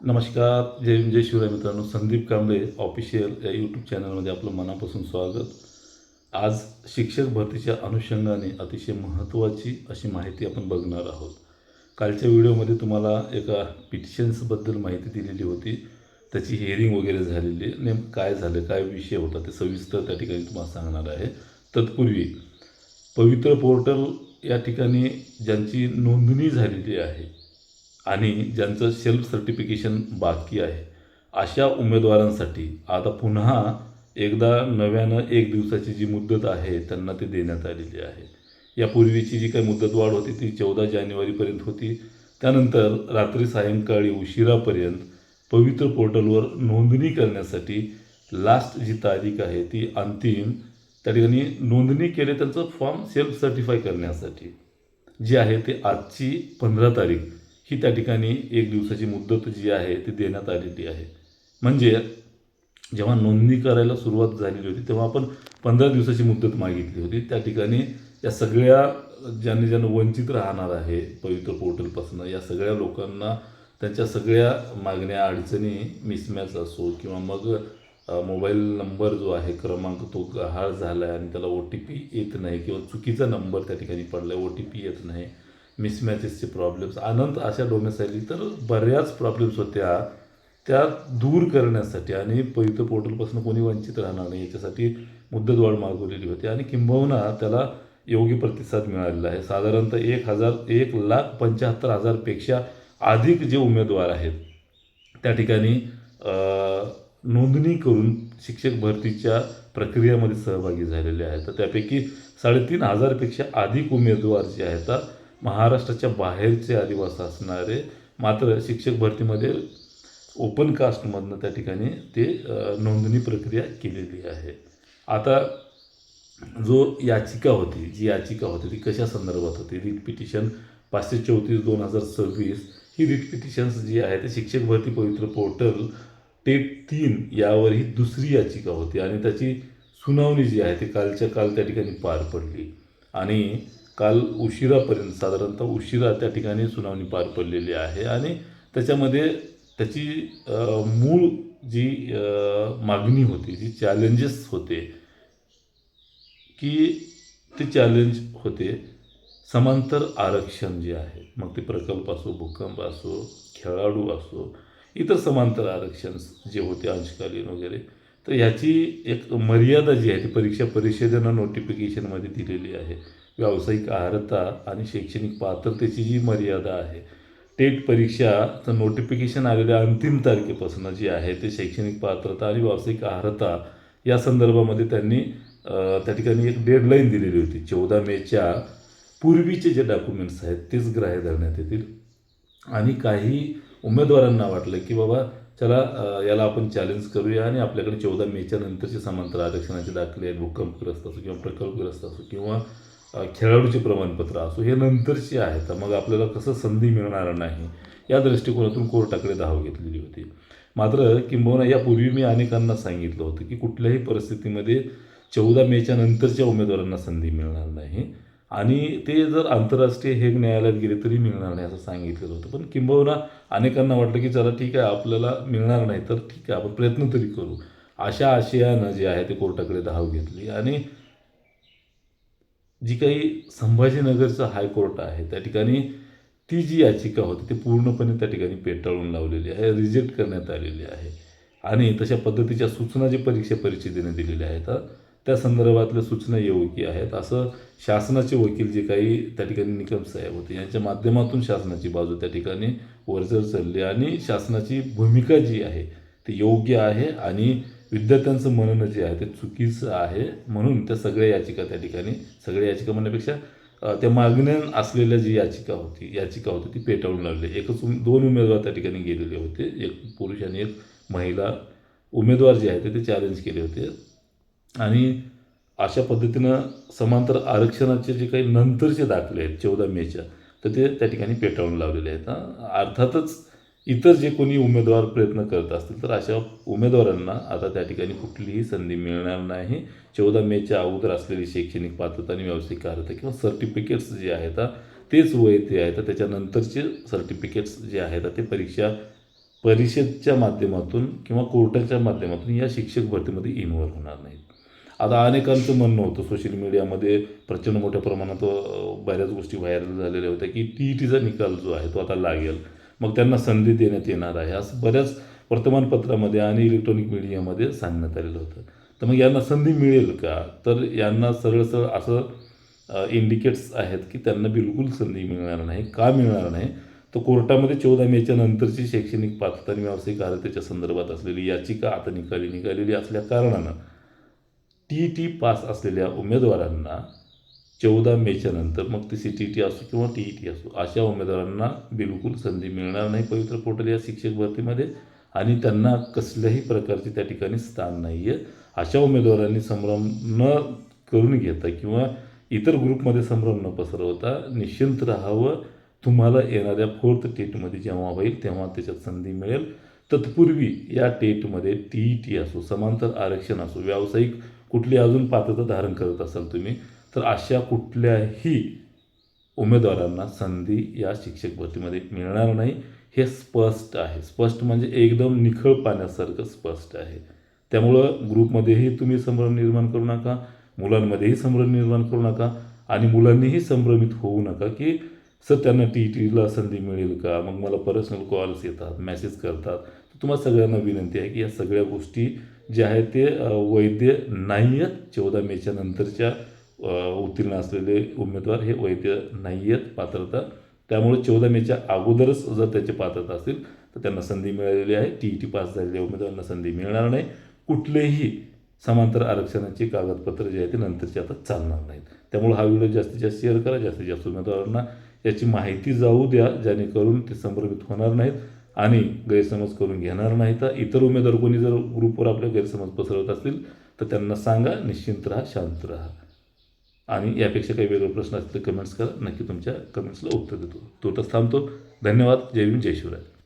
नमस्कार जय जय शिवराय मित्रांनो. संदीप कांबळे ऑफिशियल या यूट्यूब चॅनलमध्ये आपलं मनापासून स्वागत. आज शिक्षक भरतीच्या अनुषंगाने अतिशय महत्त्वाची अशी माहिती आपण बघणार आहोत. कालच्या व्हिडिओमध्ये तुम्हाला एका पिटिशन्सबद्दल माहिती दिलेली होती. त्याची हिअरिंग वगैरे झालेली नेम नेमकं काय झालं काय विषय होता ते सविस्तर त्या ठिकाणी तुम्हाला सांगणार आहे. तत्पूर्वी पवित्र पोर्टल या ठिकाणी ज्यांची नोंदणी झालेली आहे आणि ज्यांचं सेल्फ सर्टिफिकेशन बाकी आहे अशा उमेदवारांसाठी आता पुन्हा एकदा नव्यानं एक दिवसाची जी मुदत आहे त्यांना ते देण्यात आलेली आहे. यापूर्वीची जी काही मुदतवाढ होती ती चौदा जानेवारीपर्यंत होती. त्यानंतर रात्री सायंकाळी उशिरापर्यंत पवित्र पोर्टलवर नोंदणी करण्यासाठी लास्ट जी तारीख आहे ती अंतिम त्या ठिकाणी नोंदणी केले त्यांचं फॉर्म सेल्फ सर्टिफाय करण्यासाठी. जी आहे ते आजची पंधरा तारीख. ही त्या ठिकाणी एक दिवसाची मुदत जी आहे ती देण्यात आलेली आहे. म्हणजे जेव्हा नोंदणी करायला सुरुवात झालेली होती तेव्हा आपण पंधरा दिवसाची मुदत मागितली होती. त्या ठिकाणी या सगळ्या ज्यांनी ज्यांना वंचित राहणार आहे पवित्र पोर्टलपासून या सगळ्या लोकांना त्यांच्या सगळ्या मागण्या अडचणी मिसमॅच असो किंवा मग मोबाईल नंबर जो आहे क्रमांक तो गहाळ झाला आहे आणि त्याला ओ टी पी येत नाही किंवा चुकीचा नंबर त्या ठिकाणी पडला आहे ओ टी पी येत नाही मिसमॅचेसचे प्रॉब्लेम्स अनंत अशा डोमेसाईली तर बऱ्याच प्रॉब्लेम्स होत्या. त्या दूर करण्यासाठी आणि पवित्र पोर्टलपासून कोणी वंचित राहणार नाही याच्यासाठी मुद्दतवाढ मागवलेली होती. आणि किंबहुना त्याला योग्य प्रतिसाद मिळालेला आहे. साधारणतः एक हजार एक लाख पंच्याहत्तर हजारपेक्षा अधिक जे उमेदवार आहेत त्या ठिकाणी नोंदणी करून शिक्षक भरतीच्या प्रक्रियेमध्ये सहभागी झालेले आहेत. तर त्यापैकी साडेतीन हजारपेक्षा अधिक उमेदवार जे आहेत महाराष्ट्राच्या बाहेरचे आदिवासी असणारे मात्र शिक्षक भरतीमध्ये ओपन कास्टमधनं त्या ठिकाणी ते नोंदणी प्रक्रिया केलेली आहे. आता जो याचिका होती जी याचिका होती ती कशा संदर्भात होती? रिट पिटिशन पाचशे चौतीस दोन हजार सव्वीस ही रिट पिटिशन्स जी आहे ते शिक्षक भरती पवित्र पोर्टल टेप तीन यावर ही दुसरी याचिका होती आणि त्याची सुनावणी जी आहे ती कालच्या काल त्या ठिकाणी पार पडली. आणि काल उशिरापर्यंत साधारणतः उशिरा त्या ठिकाणी सुनावणी पार पडलेली आहे आणि त्याच्यामध्ये त्याची मूळ जी मागणी होती जी चॅलेंजेस होते की ते चॅलेंज होते समांतर आरक्षण जे आहे मग ते प्रकल्प असो भूकंप असो खेळाडू असो इतर समांतर आरक्षण जे होते अंशकालीन वगैरे तर ह्याची एक मर्यादा जी आहे ती परीक्षा परिषदेनं नोटिफिकेशनमध्ये दिलेली आहे. व्यावसायिक अर्हता आणि शैक्षणिक पात्रतेची जी मर्यादा आहे टेट परीक्षाचं नोटिफिकेशन आलेल्या अंतिम तारखेपासून जी आहे ते शैक्षणिक पात्रता आणि व्यावसायिक अर्हता या संदर्भामध्ये त्यांनी त्या ठिकाणी एक डेडलाईन दिलेली होती. चौदा मेच्या पूर्वीचे जे डॉक्युमेंट्स आहेत तेच ग्राह्य धरण्यात येतील. आणि काही उमेदवारांना वाटलं की बाबा चला याला आपण चॅलेंज करूया आणि आपल्याकडे चौदा मेच्या नंतरचे समांतर आरक्षणाचे दाखले आहेत भूकंपग्रस्त असो किंवा प्रकल्पग्रस्त असो किंवा खेळाडूचे प्रमाणपत्र असो हे नंतरची आहेत. तर मग आपल्याला कसं संधी मिळणार नाही या दृष्टिकोनातून कोर्टाकडे धाव घेतलेली होती. मात्र किंबहुना यापूर्वी मी अनेकांना सांगितलं होतं की कुठल्याही परिस्थितीमध्ये चौदा मेच्या नंतरच्या उमेदवारांना संधी मिळणार नाही. आणि ते जर आंतरराष्ट्रीय हेग न्यायालयात गेले तरी मिळणार नाही असं सांगितलेलं होतं. पण किंबहुना अनेकांना वाटलं की चला ठीक आहे आपल्याला मिळणार नाही तर ठीक आहे आपण प्रयत्न तरी करू. अशा आशयानं जे आहे ते कोर्टाकडे धाव घेतली. आणि जी काही संभाजीनगरचं हायकोर्ट आहे त्या ठिकाणी ती जी याचिका होती ती पूर्णपणे त्या ठिकाणी पेटाळून लावलेली आहे रिजेक्ट करण्यात आलेली आहे. आणि तशा पद्धतीच्या सूचना जी परीक्षा परिषदेने दिलेल्या आहेत त्या संदर्भातल्या सूचना योग्य आहेत. असं शासनाचे वकील जे काही त्या ठिकाणी निकम साहेब होते यांच्या माध्यमातून शासनाची बाजू त्या ठिकाणी वरचढ चालली आणि शासनाची भूमिका जी आहे ती योग्य आहे आणि विद्यार्थ्यांचं म्हणणं जे आहे ते चुकीचं आहे म्हणून त्या सगळ्या याचिका त्या ठिकाणी सगळ्या याचिका म्हणण्यापेक्षा त्या मागण्या असलेल्या जी याचिका होती याचिका होती ती पेटाळून लागली एकच उम- दोन उमेदवार त्या ठिकाणी गेलेले होते. एक पुरुष आणि एक महिला उमेदवार जे आहेत ते चॅलेंज केले होते. आणि अशा पद्धतीनं समांतर आरक्षणाचे जे काही नंतरचे दाखले आहेत चौदा मेच्या तर ते त्या ठिकाणी पेटाळून लावलेले आहेत. अर्थातच इतर जे कोणी उमेदवार प्रयत्न करत असतील तर अशा उमेदवारांना आता त्या ठिकाणी कुठलीही संधी मिळणार नाही. चौदा मेच्या अगोदर असलेली शैक्षणिक पात्रता आणि व्यावसायिक अर्हता किंवा सर्टिफिकेट्स जे आहेत तेच वय ते आहेत त्याच्यानंतरचे सर्टिफिकेट्स जे आहेत ते परीक्षा परिषदच्या माध्यमातून किंवा कोर्टाच्या माध्यमातून या शिक्षक भरतीमध्ये इन्व्हॉल्व होणार नाहीत. आता अनेकांचं म्हणणं होतं सोशल मीडियामध्ये प्रचंड मोठ्या प्रमाणात बऱ्याच गोष्टी व्हायरल झालेल्या होत्या की टी ई टीचा निकाल जो आहे तो आता लागेल. मग त्यांना संधी देण्यात येणार आहे. असं बऱ्याच वर्तमानपत्रामध्ये आणि इलेक्ट्रॉनिक मीडियामध्ये सांगण्यात आलेलं होतं. तर मग यांना संधी मिळेल का? तर यांना सरळ सरळ असं इंडिकेट्स आहेत की त्यांना बिलकुल संधी मिळणार नाही का मिळणार नाही? तर कोर्टामध्ये चौदा मेच्या नंतरची शैक्षणिक पात्रता आणि व्यावसायिक अर्हतेच्या संदर्भात असलेली याचिका आता निकाली निघालेली असल्या कारणानं टी टी पास असलेल्या उमेदवारांना चौदा मेच्या नंतर मग ती सी टी टी असो किंवा टी ई टी असो अशा उमेदवारांना बिलकुल संधी मिळणार नाही पवित्र पोर्टल या शिक्षक भरतीमध्ये आणि त्यांना कसल्याही प्रकारचे त्या ठिकाणी स्थान नाही आहे अशा उमेदवारांनी संभ्रम न करून घेता किंवा इतर ग्रुपमध्ये संभ्रम न पसरवता निश्चिंत राहावं. तुम्हाला येणाऱ्या फोर्थ टेटमध्ये जेव्हा होईल तेव्हा त्याच्यात संधी मिळेल. तत्पूर्वी या टेटमध्ये टी ई टी असो समांतर आरक्षण असो व्यावसायिक कुठली अजून पात्रता धारण करत असाल तुम्ही तर अशा कुठल्याही उमेदवारांना संधी या शिक्षक भरतीमध्ये मिळणार नाही. हे स्पष्ट आहे. स्पष्ट म्हणजे एकदम निखळ पाण्यासारखं स्पष्ट आहे. त्यामुळं ग्रुपमध्येही तुम्ही संभ्रम निर्माण करू नका मुलांमध्येही संभ्रम निर्माण करू नका आणि मुलांनीही संभ्रमित होऊ नका की सर त्यांना टी टीला संधी मिळेल का? मग मला पर्सनल कॉल्स येतात मेसेज करतात. तुम्हाला सगळ्यांना विनंती आहे की या सगळ्या गोष्टी ज्या आहेत ते वैद्य वैध नाही आहेत चौदा मेच्या नंतरच्या उत्तीर्ण असलेले उमेदवार हे वैध नाही आहेत पात्रता. त्यामुळे चौदा मेच्या अगोदरच जर त्याची पात्रता असतील तर त्यांना संधी मिळालेली आहे. टी ई टी पास झालेल्या उमेदवारांना संधी मिळणार नाही. कुठलेही समांतर आरक्षणाची कागदपत्र जे आहे ते नंतरचे आता चालणार नाहीत. त्यामुळे हा व्हिडिओ जास्तीत जास्त शेअर करा. जास्तीत जास्त उमेदवारांना याची माहिती जाऊ द्या जेणेकरून ते संभ्रमित होणार नाहीत आणि गैरसमज करून घेणार नाहीत. तर इतर उमेदवार कोणी जर ग्रुपवर आपले गैरसमज पसरवत असतील तर त्यांना सांगा. निश्चिंत राहा शांत राहा. आणि यापेक्षा काही वेगळे प्रश्न असतील कमेंट्स करा. नक्की तुमच्या कमेंट्सला उत्तर देतो. तोटच थांबतो. धन्यवाद. जय भीम जय शिवराय.